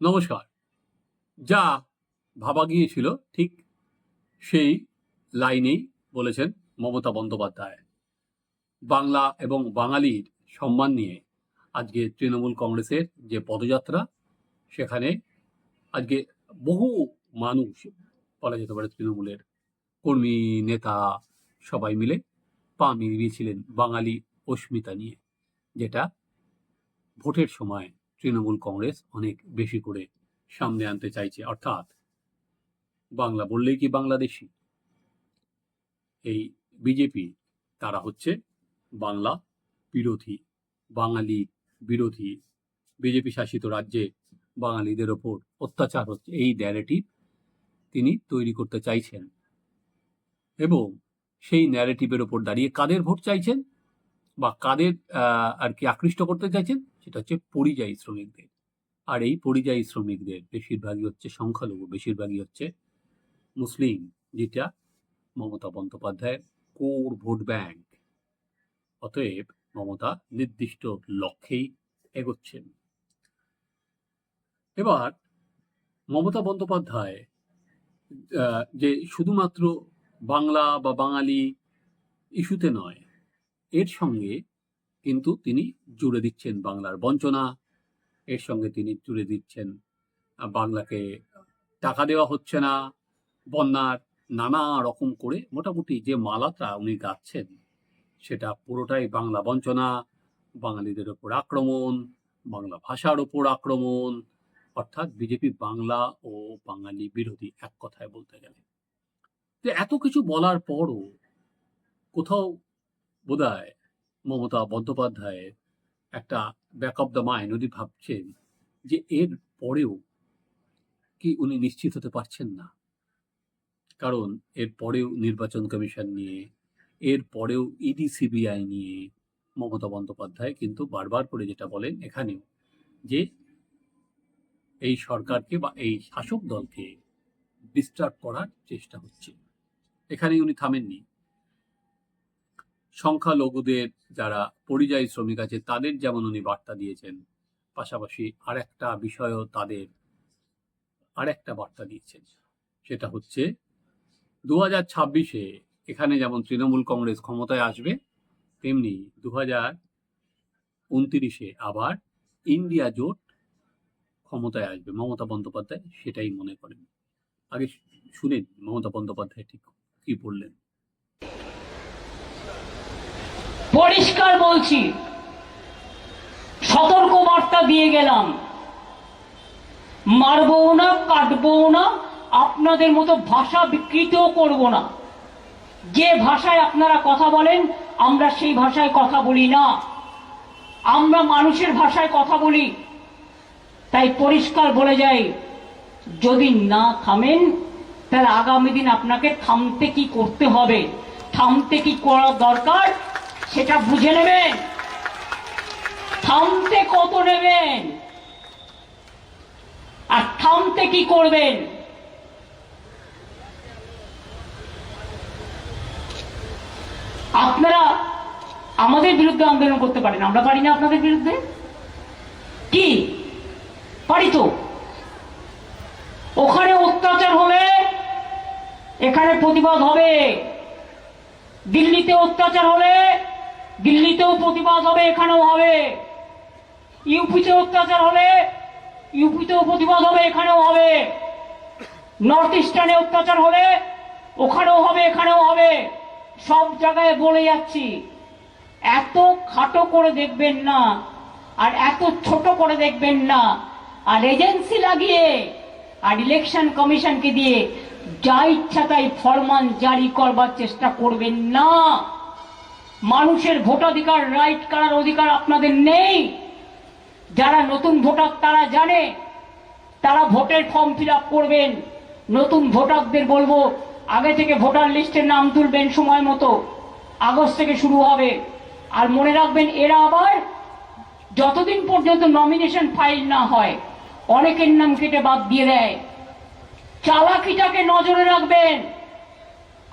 নমস্কার। যা ভাবা গিয়েছিল ঠিক সেই লাইনেই বলেছেন মমতা বন্দ্যোপাধ্যায়। বাংলা এবং বাঙালির সম্মান নিয়ে আজকে তৃণমূল কংগ্রেসের যে পদযাত্রা, সেখানে আজকে বহু মানুষ বলা যেতে পারে তৃণমূলের কর্মী, নেতা সবাই মিলে পা মিলিয়েছিলেন বাঙালি অস্মিতা নিয়ে, যেটা ভোটের সময় তৃণমূল কংগ্রেস অনেক বেশি করে সামনে আনতে চাইছে, অর্থাৎ বাংলা বললেই কি বাংলাদেশি? এই বিজেপি, তারা হচ্ছে বাংলা বিরোধী, বাঙালি বিরোধী। বিজেপি শাসিত রাজ্যে বাঙালিদের ওপর অত্যাচার হচ্ছে, এই ন্যারেটিভ তিনি তৈরি করতে চাইছেন। এবং সেই ন্যারেটিভের ওপর দাঁড়িয়ে কাদের ভোট চাইছেন? বা কাদের আর কি আকৃষ্ট করতে চাইছেন? সেটা হচ্ছে পরিযায়ী শ্রমিকদের। আর এই পরিযায়ী শ্রমিকদের বেশিরভাগই হচ্ছে সংখ্যালঘু, বেশিরভাগই হচ্ছে মুসলিম, যেটা মমতা বন্দ্যোপাধ্যায়ের কোর ভোট ব্যাংক। অতএব মমতা নির্দিষ্ট লক্ষ্যেই এগোচ্ছেন। এবার মমতা বন্দ্যোপাধ্যায় যে শুধুমাত্র বাংলা বা বাঙালি ইস্যুতে নয়, এর সঙ্গে কিন্তু তিনি জুড়ে দিচ্ছেন বাংলার বঞ্চনা, এর সঙ্গে তিনি জুড়ে দিচ্ছেন বাংলাকে টাকা দেওয়া হচ্ছে না, বন্যার নানা রকম করে মোটামুটি যে মালাটা উনি গাচ্ছেন, সেটা পুরোটাই বাংলা বঞ্চনা, বাঙালিদের ওপর আক্রমণ, বাংলা ভাষার ওপর আক্রমণ, অর্থাৎ বিজেপি বাংলা ও বাঙালি বিরোধী এক কথায় বলতে গেলে। তো এত কিছু বলার পরও কোথাও বোধহয় মমতা বন্দ্যোপাধ্যায়ের একটা ব্যাক অফ দ্য মাইন্ড উনি ভাবছেন যে এর পরেও কি উনি নিশ্চিত হতে পারছেন না? কারণ এর পরেও নির্বাচন কমিশন নিয়ে, এর পরেও ইডি, সিবিআই নিয়ে মমতা বন্দ্যোপাধ্যায় কিন্তু বারবার করে যেটা বলেন এখানেও যে এই সরকারকে বা এই শাসক দলকে ডিস্টার্ব করার চেষ্টা হচ্ছে। এখানে উনি থামেননি। সংখ্যালঘুদের যারা পরিযায়ী শ্রমিক আছে, তাদের যেমন উনি বার্তা দিয়েছেন, পাশাপাশি আর একটা বিষয়ও তাদের আর একটা বার্তা দিয়েছেন। সেটা হচ্ছে দু হাজার ছাব্বিশে এখানে যেমন তৃণমূল কংগ্রেস ক্ষমতায় আসবে, তেমনি দু হাজার উনতিরিশে আবার ইন্ডিয়া জোট ক্ষমতায় আসবে। মমতা বন্দ্যোপাধ্যায় সেটাই মনে করেন। আগে শুনেন মমতা বন্দ্যোপাধ্যায় ঠিক কি বললেন। পরিষ্কার বলছি সতর্ক বার্তা দিয়ে গেলাম। মারবো না কাটবো না, আপনাদের মতো ভাষা বিকৃতও করব না। যে ভাষায় আপনারা কথা বলেন, আমরা সেই ভাষায় কথা বলি না। আমরা মানুষের ভাষায় কথা বলি। তাই পরিষ্কার বলে যাই, যদি না থামেন, তাহলে আগামী দিন আপনাকে থামতে কি করতে হবে? থামতে কি করা দরকার? সেটা বুঝে নেবেন। থামতে কত নেবেন? আর থামতে কি করবেন? আপনারা আমাদের বিরুদ্ধে আন্দোলন করতে পারেন। আমরা পারি না আপনাদের বিরুদ্ধে? কি? পারি তো। ওখানে অত্যাচার হলে এখানে প্রতিবাদ হবে। দিল্লিতে অত্যাচার হলে দিল্লিতেও প্রতিবাদ হবে, এখানেও হবে। ইউপিতে অত্যাচার হলে ইউপিতেও প্রতিবাদ হবে, এখানেও হবে। নর্থ ইস্টার্নে অত্যাচার হলে ওখানেও হবে, এখানেও হবে। সব জায়গায় বলে যাচ্ছি, এত খাটো করে দেখবেন না, আর এত ছোট করে দেখবেন না। আর এজেন্সি লাগিয়ে আর ইলেকশন কমিশনকে দিয়ে যা ইচ্ছা তাই ফরমান জারি করবার চেষ্টা করবেন না। মানুষের ভোটাধিকার রাইট করার অধিকার আপনাদের নেই। যারা নতুন ভোটার, তারা জানে। তারা ভোটের ফর্ম ফিল করবেন। নতুন ভোটারদের বলব, আগে থেকে ভোটার লিস্টের নাম তুলবেন সময় মতো। আগস্ট থেকে শুরু হবে। আর মনে রাখবেন, এরা আবার যতদিন পর্যন্ত নমিনেশন ফাইল না হয়, অনেকের নাম কেটে বাদ দিয়ে দেয়। চালাকিটাকে নজরে রাখবেন।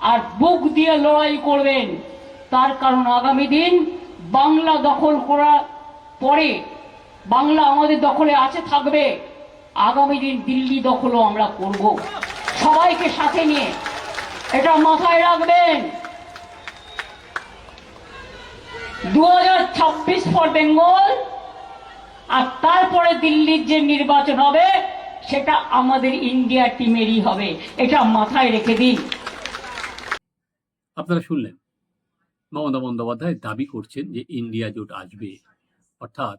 আর বুক দিয়ে লড়াই করবেন। তার কারণ আগামী দিন বাংলা দখল করার পরে বাংলা আমাদের দখলে আছে, থাকবে। আগামী দিন দিল্লি দখলও আমরা করব। সবাইকে সাথে নিয়ে এটা মাথায় রাখবেন। দু হাজার ছাব্বিশ ফর বেঙ্গল আর তারপরে দিল্লির যে নির্বাচন হবে, সেটা আমাদের ইন্ডিয়া টিমেরই হবে। এটা মাথায় রেখে দিন। আপনারা শুনলেন। মমতা বন্দ্যোপাধ্যায় দাবি করছেন যে ইন্ডিয়া জোট আসবে। অর্থাৎ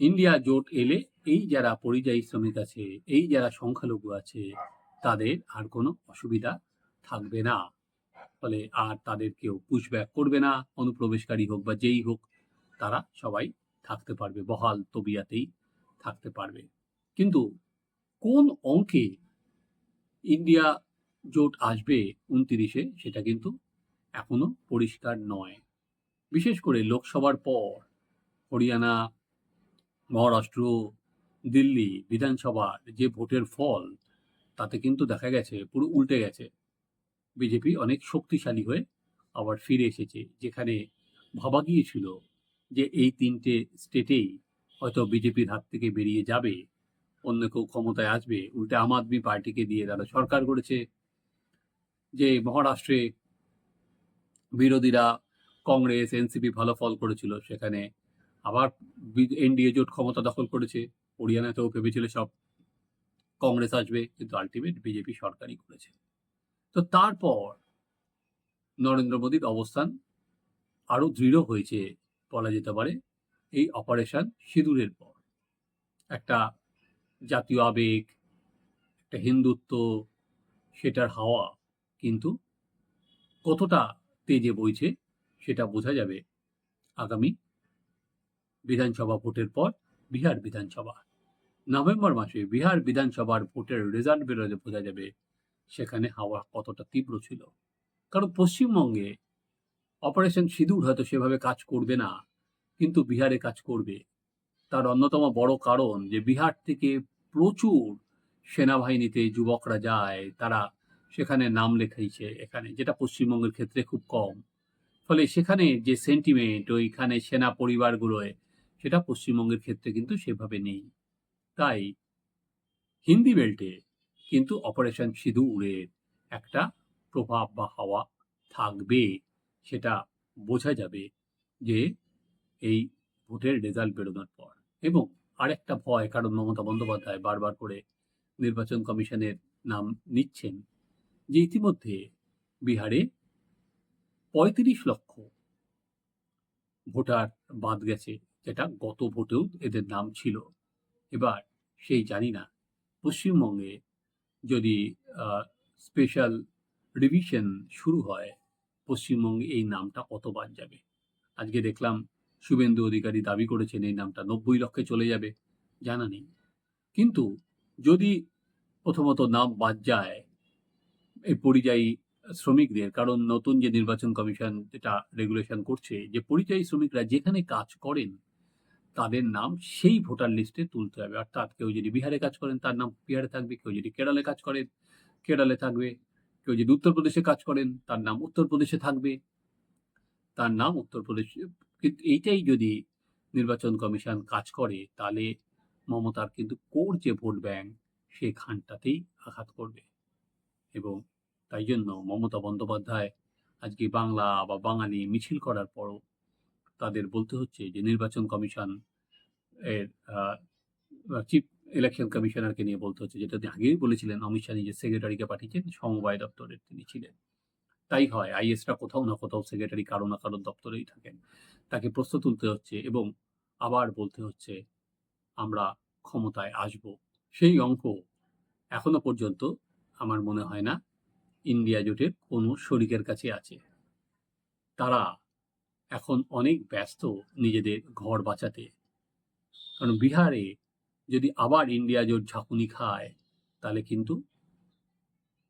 ইন্ডিয়া জোট এলে এই যারা পরিযায়ী শ্রমিক আছে, এই যারা সংখ্যালঘু আছে, তাদের আর কোনো অসুবিধা থাকবে না। ফলে আর তাদের কেউ পুশব্যাক করবে না, অনুপ্রবেশকারী হোক বা যেই হোক, তারা সবাই থাকতে পারবে, বহাল তবিয়াতেই থাকতে পারবে। কিন্তু কোন অঙ্কে ইন্ডিয়া জোট আসবে উনতিরিশে, সেটা কিন্তু এখনও পরিষ্কার নয়। বিশেষ করে লোকসভার পর হরিয়ানা, মহারাষ্ট্র, দিল্লি বিধানসভার যে ভোটের ফল, তাতে কিন্তু দেখা গেছে, পুরো উল্টে গেছে। বিজেপি অনেক শক্তিশালী হয়ে আবার ফিরে এসেছে, যেখানে ভাবা গিয়েছিল যে এই তিনটে স্টেটেই হয়তো বিজেপির হাত থেকে বেরিয়ে যাবে, অন্য কেউ ক্ষমতায় আসবে, উল্টে আম আদমি পার্টিকে দিয়ে তারা সরকার করেছে যে মহারাষ্ট্রে বিরোধীরা কংগ্রেস, এনসিপি ভালো ফল করেছিল। সেখানে আবার এনডিএ জোট ক্ষমতা দখল করেছে। হরিয়ানাতেও ভেবেছিল সব কংগ্রেস আসবে, কিন্তু আলটিমেট বিজেপি সরকারই করেছে। তো তারপর নরেন্দ্র মোদীর অবস্থান আরও দৃঢ় হয়েছে বলা যেতে পারে এই অপারেশন সিঁদুরের পর। একটা জাতীয় আবেগ, একটা হিন্দুত্ব, সেটার হাওয়া কিন্তু কতটা তেজে বইছে, সেটা বোঝা যাবে আগামী বিধানসভা ভোটের পর বিহার বিধানসভা। নভেম্বর মাসে বিহার বিধানসভার ভোটের রেজাল্ট বেরোলে বোঝা যাবে সেখানে হাওয়া কতটা তীব্র ছিল। কারণ পশ্চিমবঙ্গে অপারেশন সিঁদুর হয়তো সেভাবে কাজ করবে না, কিন্তু বিহারে কাজ করবে। তার অন্যতম বড় কারণ যে বিহার থেকে প্রচুর সেনাবাহিনীতে যুবকরা যায়, তারা সেখানে নাম লেখাইছে এখানে, যেটা পশ্চিমবঙ্গের ক্ষেত্রে খুব কম। ফলে সেখানে যে সেন্টিমেন্ট ওইখানে সেনা পরিবারগুলোয়, সেটা পশ্চিমবঙ্গের ক্ষেত্রে কিন্তু সেভাবে নেই। তাই হিন্দি বেল্টে কিন্তু অপারেশন সিঁদুরের একটা প্রভাব বা হাওয়া থাকবে, সেটা বোঝা যাবে যে এই ভোটের রেজাল্ট বেরোনোর পর। এবং আরেকটা ভয়, কারণ মমতা বন্দ্যোপাধ্যায় বারবার করে নির্বাচন কমিশনের নাম নিচ্ছেন যে ইতিমধ্যে বিহারে পঁয়ত্রিশ লক্ষ ভোটার বাদ গেছে, যেটা গত ভোটেও এদের নাম ছিল। এবার সেই জানি না, পশ্চিমবঙ্গে যদি স্পেশাল রিভিশন শুরু হয়, পশ্চিমবঙ্গে এই নামটা কতবার যাবে? আজকে দেখলাম শুভেন্দু অধিকারী দাবি করেছেন এই নামটা নব্বই লক্ষে চলে যাবে, জানা নেই। কিন্তু যদি প্রথমত নাম বাদ যায় এই পরিযায়ী শ্রমিকদের, কারণ নতুন যে নির্বাচন কমিশন যেটা রেগুলেশন করছে, যে পরিযায়ী শ্রমিকরা যেখানে কাজ করেন, তাদের নাম সেই ভোটার লিস্টে তুলতে হবে। অর্থাৎ কেউ যদি বিহারে কাজ করেন, তার নাম বিহারে থাকবে, কেউ যদি কেরালে কাজ করেন, কেরালে থাকবে, কেউ যদি উত্তরপ্রদেশে কাজ করেন, তার নাম উত্তরপ্রদেশে থাকবে, তার নাম উত্তরপ্রদেশ, কিন্তু এইটাই যদি নির্বাচন কমিশন কাজ করে, তাহলে মমতার কিন্তু কোর যে ভোট ব্যাংক, সেখানটাতেই আঘাত করবে। এবং তাই জন্য মমতা বন্দ্যোপাধ্যায় আজকে বাংলা বা বাঙালি মিছিল করার পরও তাদের বলতে হচ্ছে যে নির্বাচন কমিশন এর চিফ ইলেকশন কমিশনারকে নিয়ে বলতে হচ্ছে, যেটা তিনি আগেই বলেছিলেন, অমিত শাহ নিজের সেক্রেটারিকে পাঠিয়েছেন, সমবায় দপ্তরের তিনি ছিলেন। তাই হয় আইএসটা কোথাও না কোথাও সেক্রেটারি কারও না কারোর দপ্তরেই থাকেন। তাকে প্রশ্ন তুলতে হচ্ছে এবং আবার বলতে হচ্ছে, আমরা ক্ষমতায় আসব। সেই অঙ্ক এখনও পর্যন্ত আমার মনে হয় না ইন্ডিয়া জোটের কোনো শরিকের কাছে আছে। তারা এখন অনেক ব্যস্ত নিজেদের ঘর বাঁচাতে। কারণ বিহারে যদি আবার ইন্ডিয়া জোট ঝাঁকুনি খায়, তাহলে কিন্তু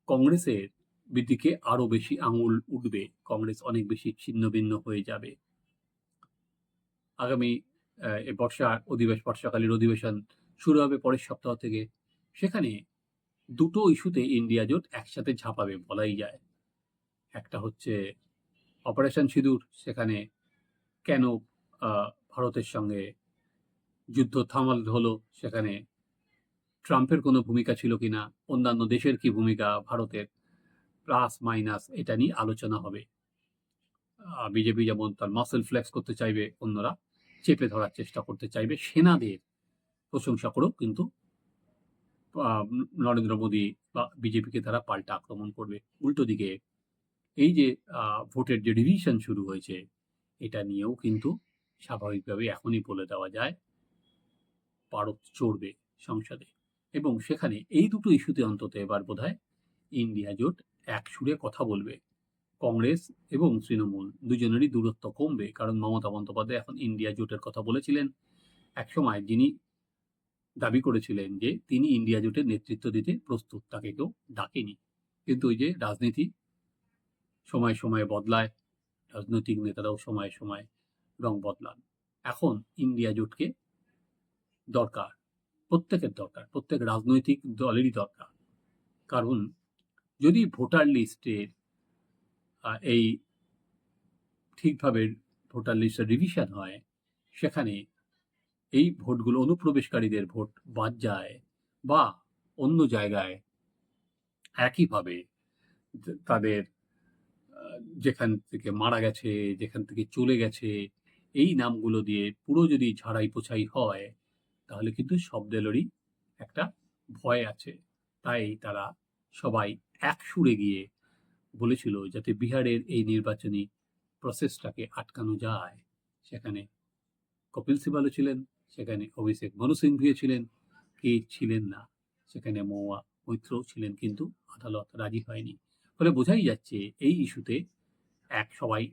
কংগ্রেসের দিকে আরও বেশি আঙুল উঠবে। কংগ্রেস অনেক বেশি ছিন্ন ভিন্ন হয়ে যাবে। আগামী বর্ষার অধিবেশ বর্ষাকালীন অধিবেশন শুরু হবে পরের সপ্তাহ থেকে। সেখানে দুটো ইস্যুতে ইন্ডিয়া জোট একসাথে ঝাঁপাবে বলাই যায়। একটা হচ্ছে অপারেশন সিঁদুর, সেখানে কেন ভারতের সঙ্গে যুদ্ধ থামাল হলো, সেখানে ট্রাম্পের কোনো ভূমিকা ছিল কিনা অন্যান্য দেশের কি ভূমিকা, ভারতের প্লাস মাইনাস এটা নিয়ে আলোচনা হবে। বিজেপি যেমন তার মাসেল ফ্লেক্স করতে চাইবে, অন্যরা চেপে ধরার চেষ্টা করতে চাইবে, সেনাদের প্রশংসা করেও কিন্তু নরেন্দ্র মোদী বা বিজেপিকে তারা পাল্টা আক্রমণ করবে। উল্টো দিকে, এই যে ভোটের যে ডিভিশন শুরু হয়েছে, এটা নিয়েও কিন্তু স্বাভাবিকভাবে এখনই বলে দেওয়া যায় পারদ চড়বে সংসদে। এবং সেখানে এই দুটো ইস্যুতে অন্তত এবার বোধহয় ইন্ডিয়া জোট এক সুরে কথা বলবে। কংগ্রেস এবং তৃণমূল দুজনেরই দূরত্ব কমবে, কারণ মমতা বন্দ্যোপাধ্যায় এখন ইন্ডিয়া জোটের কথা বলেছিলেন। একসময় যিনি দাবি করেছিলেন যে তিনি ইন্ডিয়া জোটের নেতৃত্ব দিতে প্রস্তুত। তাকে কেউ ডাকেনি। কিন্তু ওই যে রাজনীতি সময় সময়ে বদলায়, রাজনৈতিক নেতারাও সময়ে সময়ে রং বদলান। এখন ইন্ডিয়া জোটকে দরকার, প্রত্যেকের দরকার, প্রত্যেক রাজনৈতিক দলেরই দরকার। কারণ যদি ভোটার লিস্টের এই ঠিকভাবে ভোটার লিস্টের রিভিশন হয়, সেখানে এই ভোটগুলো অনুপ্রবেশকারীদের ভোট বাদ যায় বা অন্য জায়গায় একইভাবে তাদের যেখান থেকে মারা গেছে, যেখান থেকে চলে গেছে, এই নামগুলো দিয়ে পুরো যদি ঝাড়াই পোছাই হয়, তাহলে কিন্তু সব দলেরই একটা ভয় আছে। তাই তারা সবাই এক সুরে গিয়ে বলেছিল যাতে বিহারের এই নির্বাচনী প্রসেসটাকে আটকানো যায়। সেখানে কপিল সিবালও ছিলেন সেখানে অভিষেক মনু সিংভিও ছিলেন, কে ছিলেন না, সেখানে মৌয়া মৈত্রও ছিলেন কিন্তু আদালত রাজি হয়নি। ফলে বোঝাই যাচ্ছে এই ইস্যুতে এক সবাই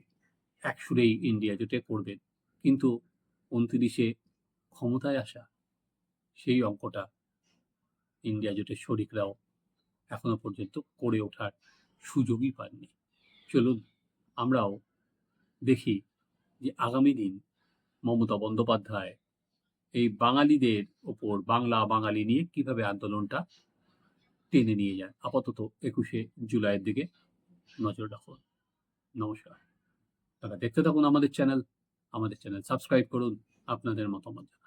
এক সুরেই ইন্ডিয়া জোটে করবেন কিন্তু উনত্রিশে ক্ষমতায় আসা সেই অঙ্কটা ইন্ডিয়া জোটের শরিকরাও এখনও পর্যন্ত করে ওঠার সুযোগই পাননি। চলুন আমরাও দেখি যে আগামী দিন মমতা বন্দ্যোপাধ্যায় এই বাঙালিদের ওপর, বাংলা বাঙালি নিয়ে কীভাবে আন্দোলনটা টেনে নিয়ে যায়? আপাতত একুশে জুলাইয়ের দিকে নজর রাখুন। নমস্কার। তারা দেখতে থাকুন আমাদের চ্যানেল। আমাদের চ্যানেল সাবস্ক্রাইব করুন। আপনাদের মতামত।